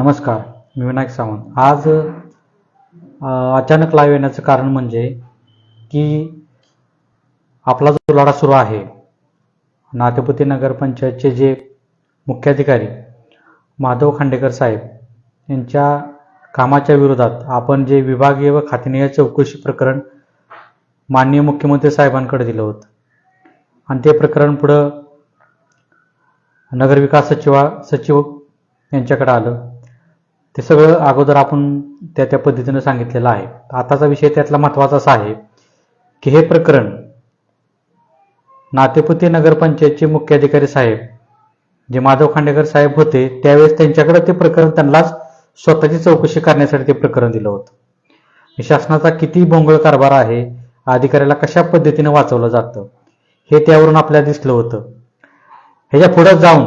नमस्कार मी विनायक सावंत. आज अचानक लाईव्ह येण्याचं कारण म्हणजे की आपला जो लढा सुरू आहे नातेपती नगरपंचायतचे जे मुख्याधिकारी माधव खांडेकर साहेब यांच्या कामाच्या विरोधात आपण जे विभागीय व खातेनीय चौकशी प्रकरण माननीय मुख्यमंत्री साहेबांकडे दिलं होतं. आणि ते प्रकरण पुढं नगरविकास सचिवा सचिव यांच्याकडे आलं. ते सगळं अगोदर आपण त्या त्या पद्धतीनं सांगितलेलं आहे. आताचा विषय त्यातला महत्त्वाचा असा आहे की हे प्रकरण नातेपुते नगरपंचायतचे मुख्याधिकारी साहेब जे माधव खांडेकर साहेब होते त्यावेळेस त्यांच्याकडे ते प्रकरण त्यांनाच स्वतःची चौकशी करण्यासाठी ते प्रकरण दिलं होतं. शासनाचा किती भोंगळ कारभार आहे अधिकाऱ्याला कशा पद्धतीने वाचवलं जातं हे त्यावरून आपल्याला दिसलं होतं. ह्याच्या पुढे जाऊन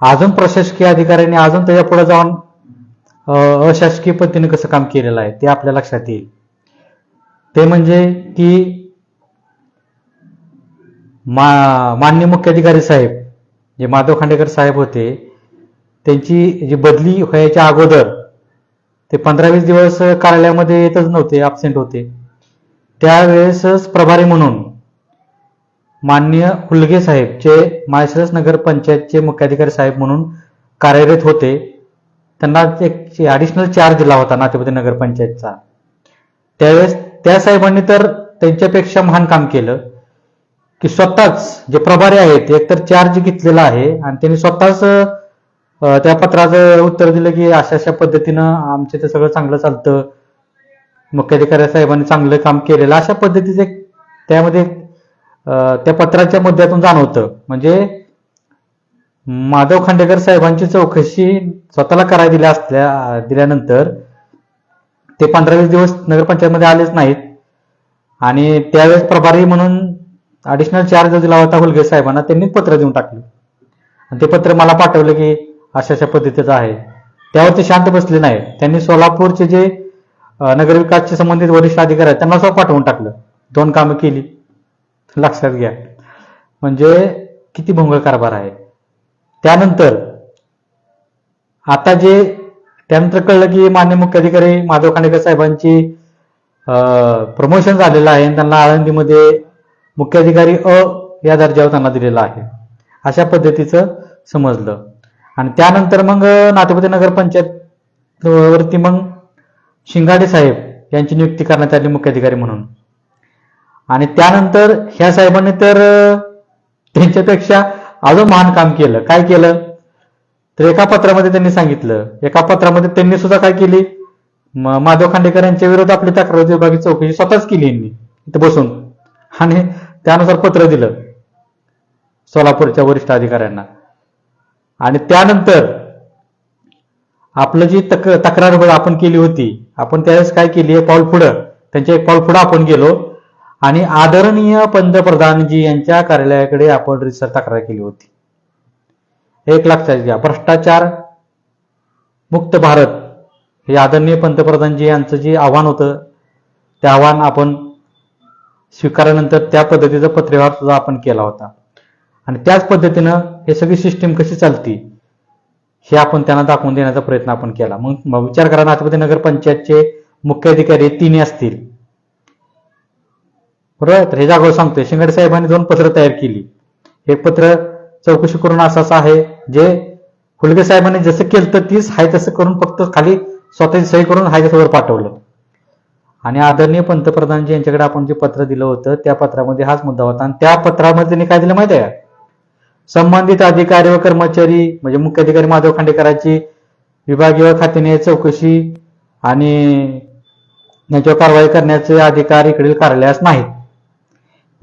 अजून प्रशासकीय अधिकाऱ्यांनी अजून त्याच्या पुढे जाऊन अशासकीय पद्धतीने कसं काम केलेलं आहे ते आपल्या लक्षात येईल. ते म्हणजे की मा मान्य मुख्याधिकारी साहेब जे माधव खांडेकर साहेब होते त्यांची जी बदली व्हायच्या अगोदर ते पंधरा वीस दिवस कार्यालयामध्ये येतच नव्हते अब्सेंट होते. त्यावेळेसच प्रभारी म्हणून मान्य हुलगे साहेब जे माळशिरस नगर पंचायतचे मुख्याधिकारी साहेब म्हणून कार्यरत होते त्यांना एक ॲडिशनल चार्ज दिला होता नातेपती नगरपंचायतचा. त्यावेळेस त्या साहेबांनी तर त्यांच्यापेक्षा महान काम केलं. की स्वतःच जे प्रभारी आहेत एकतर चार्ज घेतलेला आहे आणि त्यांनी स्वतःच त्या पत्राचं उत्तर दिलं की अशा अशा पद्धतीनं आमचे ते सगळं चांगलं चालतं. मुख्याधिकारी साहेबांनी चांगलं काम केलेलं. अशा पद्धतीचे त्यामध्ये त्या पत्राच्या मुद्द्यातून जाणवतं. म्हणजे माधव खांडेकर साहेबांची चौकशी स्वतःला करायला दिल्या असल्या दिल्यानंतर ते पंधरा वीस दिवस नगरपंचायतमध्ये आलेच नाहीत. आणि त्यावेळेस प्रभारी म्हणून ॲडिशनल चार्ज दिला होता हुलगे साहेबांना त्यांनीच पत्र देऊन टाकलं. आणि ते पत्र मला पाठवलं की अशा अशा पद्धतीचं आहे. त्यावर ते शांत बसले नाही त्यांनी सोलापूरचे जे नगरविकासशी नगरविकासचे संबंधित वरिष्ठ अधिकारी आहेत त्यांना सुद्धा पाठवून टाकलं. दोन कामं केली. लक्षात घ्या. म्हणजे किती भोंगळ कारभार आहे. त्यानंतर आता जे त्यानंतर कळलं की मान्य मुख्याधिकारी माधव खांडेकर साहेबांची प्रमोशन झालेलं आहे आणि त्यांना आळंदीमध्ये मुख्याधिकारी अ या दर्जावर त्यांना दिलेला आहे. अशा पद्धतीचं समजलं. आणि त्यानंतर मग नातेपुते नगरपंचायत वरती मग शिंगाडे साहेब यांची नियुक्ती करण्यात आली मुख्याधिकारी म्हणून. आणि त्यानंतर ह्या साहेबांनी तर त्यांच्यापेक्षा अजून महान काम केलं. काय केलं? तर एका पत्रामध्ये त्यांनी सांगितलं. एका पत्रामध्ये त्यांनी सुद्धा काय केली? म- माधव खांडेकर यांच्या विरोधात आपली तक्रार विभागाची चौकशी स्वतःच केली यांनी. इथं बसून. आणि त्यानुसार पत्र दिलं. सोलापूरच्या वरिष्ठ अधिकाऱ्यांना. आणि त्यानंतर आपलं जी तक तक्रार आपण केली होती आपण त्यावेळेस काय केली? एक पाऊल पुढं. त्यांच्या एक पाऊल पुढं आपण गेलो. आणि आदरणीय पंतप्रधानजी यांच्या कार्यालयाकडे आपण रिसर तक्रार केली होती. एक लक्षात घ्या भ्रष्टाचार मुक्त भारत हे आदरणीय पंतप्रधानजी यांचं जे आव्हान होतं ते आव्हान आपण स्वीकारल्यानंतर त्या पद्धतीचा पत्रव्यवहार सुद्धा आपण केला होता. आणि त्याच पद्धतीनं हे सगळी सिस्टीम कशी चालती हे आपण त्यांना दाखवून देण्याचा प्रयत्न आपण केला. मग विचार करा नाथपती नगर पंचायतचे मुख्य अधिकारी तिन्ही असतील. बरोबर तर हे जागोर सांगतोय. शिंगडे साहेबांनी दोन पत्र तयार केली. हे पत्र चौकशी करून असं असं आहे जे फुलगे साहेबांनी जसं केलं तर तीच हाय तसं करून फक्त खाली स्वतःची सही करून हाय पाठवलं. आणि आदरणीय पंतप्रधानजी यांच्याकडे आपण जे पत्र दिलं होतं त्या पत्रामध्ये हाच मुद्दा होता. आणि त्या पत्रामध्ये त्यांनी काय दिलं माहिती आहे संबंधित अधिकारी व कर्मचारी म्हणजे मुख्य अधिकारी माधव खांडेकरांची विभागीय खात्याने चौकशी आणि याच्यावर कारवाई करण्याचे अधिकार इकडील कार्यालयास नाहीत.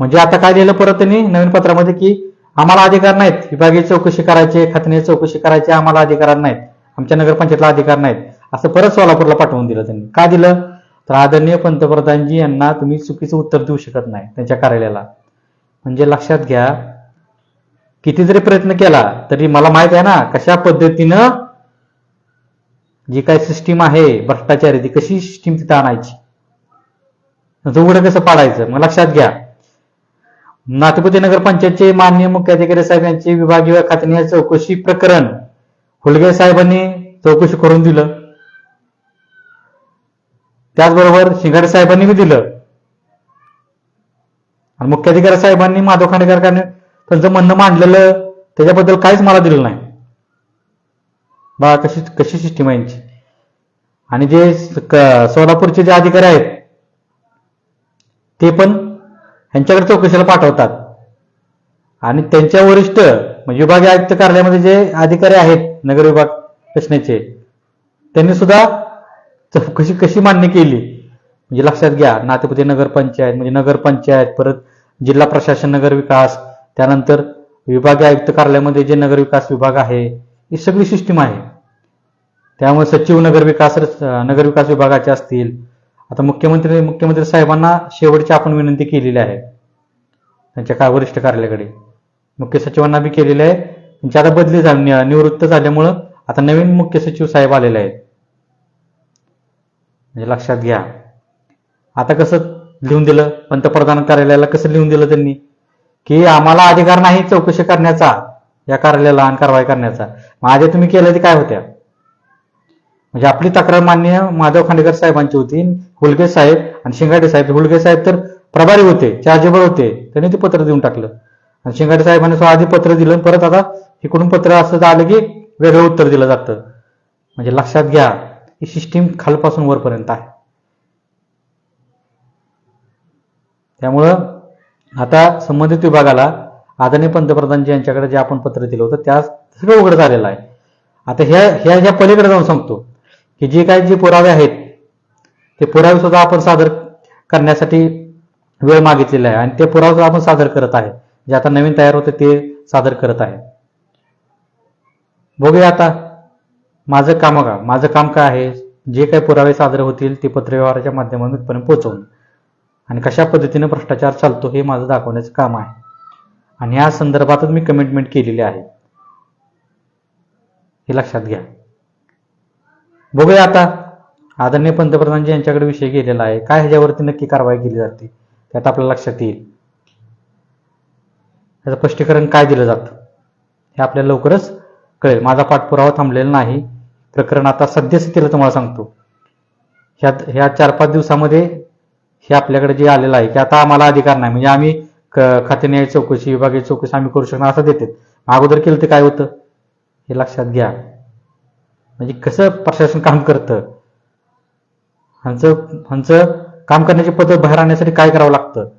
म्हणजे आता काय लिहिलं परत त्यांनी नवीन पत्रामध्ये की आम्हाला अधिकार नाहीत विभागीय चौकशी करायचे खात्याने चौकशी करायचे आम्हाला अधिकार नाहीत आमच्या नगरपंचायतला अधिकार नाहीत असं परत सोलापूरला पाठवून दिलं त्यांनी. का दिलं? तर आदरणीय पंतप्रधानजी यांना तुम्ही चुकीचं उत्तर देऊ शकत नाही त्यांच्या कार्यालयाला. म्हणजे लक्षात घ्या किती जरी प्रयत्न केला तरी मला माहीत आहे ना कशा पद्धतीनं जी काय सिस्टीम आहे भ्रष्टाचारी ती कशी सिस्टीम तिथं आणायची? उघडं कसं पाडायचं? मग लक्षात घ्या. नाथपती नगर पंचायतचे माननीय मुख्याधिकारी साहेब यांचे विभागीय खात्याने चौकशी प्रकरण हुलगे साहेबांनी चौकशी करून दिलं. त्याचबरोबर शिंगाडे साहेबांनी बी दिलं. आणि मुख्याधिकारी साहेबांनी माधव खांडेकरांनी त्यांचं म्हणणं मांडलेलं त्याच्याबद्दल काहीच मला दिलं नाही. बा कशी कशी सिस्टीम आहे यांची? आणि जे सोलापूरचे जे अधिकारी आहेत ते पण ह्यांच्याकडे चौकशीला पाठवतात. आणि त्यांच्या वरिष्ठ म्हणजे विभागीय आयुक्त कार्यालयामध्ये जे अधिकारी आहेत नगर विभाग रचनेचे त्यांनी सुद्धा चौकशी कशी मान्य केली? म्हणजे लक्षात घ्या नातेपुते नगरपंचायत म्हणजे नगरपंचायत परत जिल्हा प्रशासन नगर विकास त्यानंतर विभागीय आयुक्त कार्यालयामध्ये जे नगर विकास विभाग आहे ही सगळी सिस्टीम आहे. त्यामुळे सचिव नगर विकास नगर विकास विभागाचे असतील आता मुख्यमंत्री मुख्यमंत्री साहेबांना शेवटची आपण विनंती केलेली आहे. त्यांच्या काय वरिष्ठ कार्यालयाकडे. मुख्य सचिवांना बी केलेले आहे. त्यांची आता बदली झाली नि- निवृत्त झाल्यामुळं आता नवीन मुख्य सचिव साहेब आलेले आहेत. म्हणजे लक्षात घ्या. आता कसं लिहून दिलं पंतप्रधान कार्यालयाला कसं लिहून दिलं त्यांनी? की आम्हाला अधिकार नाही चौकशी करण्याचा या कार्यालयाला आणि कारवाई करण्याचा. मग आधी तुम्ही केलं ते काय होत्या? म्हणजे आपली तक्रार मान्य माधव खांडेकर साहेबांची होती हुलगे साहेब आणि शिंगाडे साहेब. हुलगे साहेब तर प्रभारी होते चार्जेबल होते. त्यांनी ते पत्र देऊन टाकलं. आणि शिंगाडे साहेबांनी सुद्धा आधी पत्र दिलं आणि परत आता इकडून पत्र असं आलं की वेगळं उत्तर दिलं जातं. म्हणजे लक्षात घ्या ही सिस्टीम खालपासून वरपर्यंत आहे. त्यामुळं आता संबंधित विभागाला आदरणीय पंतप्रधानजी यांच्याकडे जे आपण पत्र दिलं होतं त्या सगळं उघड झालेलं आहे. आता ह्या ह्या ह्या पलीकडे जाऊन सांगतो की जे काही जे पुरावे आहेत ते पुरावे सुद्धा आपण सादर करण्यासाठी वेळ मागितलेला आहे आणि ते पुरावे सुद्धा आपण सादर करत आहे. जे आता नवीन तयार होते ते सादर करत आहे. बघूया आता माझं काम का माझं काम काय आहे? जे काही पुरावे सादर होतील ते पत्रव्यवहाराच्या माध्यमातून इथपर्यंत पोहोचवणं आणि कशा पद्धतीने भ्रष्टाचार चालतो हे माझं दाखवण्याचं काम आहे. आणि या संदर्भातच मी कमिटमेंट केलेली आहे. हे लक्षात घ्या. बघूया आता. आदरणीय पंतप्रधानजी यांच्याकडे विषय गेलेला आहे. काय ह्याच्यावरती नक्की कारवाई केली जाते? त्यात आपल्याला लक्षात येईल. त्याचं स्पष्टीकरण काय दिलं जातं? हे आपल्याला लवकरच कळेल. माझा पाठपुरावा थांबलेला नाही. प्रकरण आता सद्यस्थितीला तुम्हाला सांगतो. ह्या ह्या चार पाच दिवसामध्ये हे आपल्याकडे जे आलेलं आहे की आता आम्हाला अधिकार नाही. म्हणजे आम्ही क- खातेन्याय चौकशी विभागीय चौकशी आम्ही करू शकणार असं देते अगोदर केलं ते काय होतं? हे लक्षात घ्या. म्हणजे कसं प्रशासन काम करतं? ह्यांचं ह्यांचं काम करण्याची पद्धत बाहेर आणण्यासाठी काय करावं लागतं?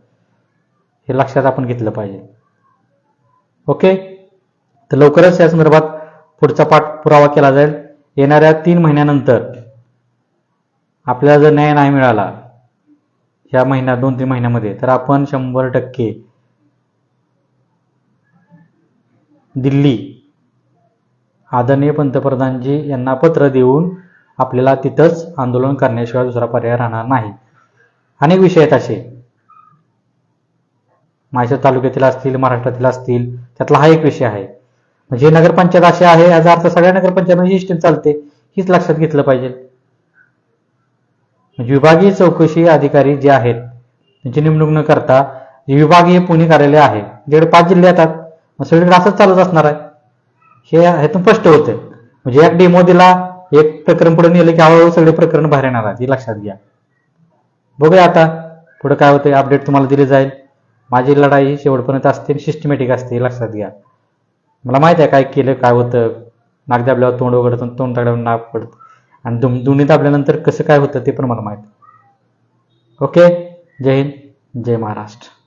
हे लक्षात आपण घेतलं पाहिजे. ओके? तर लवकरच या संदर्भात पुढचा पाठपुरावा केला जाईल. येणाऱ्या तीन महिन्यानंतर आपल्याला जर न्याय नाही मिळाला या महिन्यात दोन तीन महिन्यामध्ये तर आपण शंभर टक्के दिल्ली आदरणीय पंतप्रधानजी यांना पत्र देऊन आपल्याला तिथंच आंदोलन करण्याशिवाय दुसरा पर्याय राहणार नाही. अनेक विषय आहेत असे. म्हैसूर तालुक्यातील असतील महाराष्ट्रातील असतील त्यातला हा एक विषय आहे. म्हणजे नगरपंचायत अशी आहे याचा अर्थ सगळ्या नगरपंचायतमध्ये सिस्टीम चालते हीच लक्षात घेतलं पाहिजे. म्हणजे विभागीय चौकशी अधिकारी जे आहेत त्यांची नेमणूक न करता विभागीय पुणे कार्यालय आहे ज्याकडे पाच जिल्हे येतात मग सगळीकडे असंच चालत असणार आहे. हे ह्यातून स्पष्ट होतं म्हणजे एक डेमो दिला एक प्रकरण पुढे नेलं की हळूहळू सगळे प्रकरण बाहेर येणार आहेत. हे लक्षात घ्या. बघूया आता पुढे काय होतं अपडेट तुम्हाला दिली जाईल. माझी लढाई ही शेवटपर्यंत असते सिस्टमॅटिक असते हे लक्षात घ्या. मला माहीत आहे काय केलं काय होतं. नाक दाबल्यावर तोंड उघडतं तोंड दाबल्यावर नाक पडतं. आणि दुम दोन्ही दाबल्यानंतर कसं काय होतं ते पण मला माहीत. ओके? जय हिंद जय महाराष्ट्र.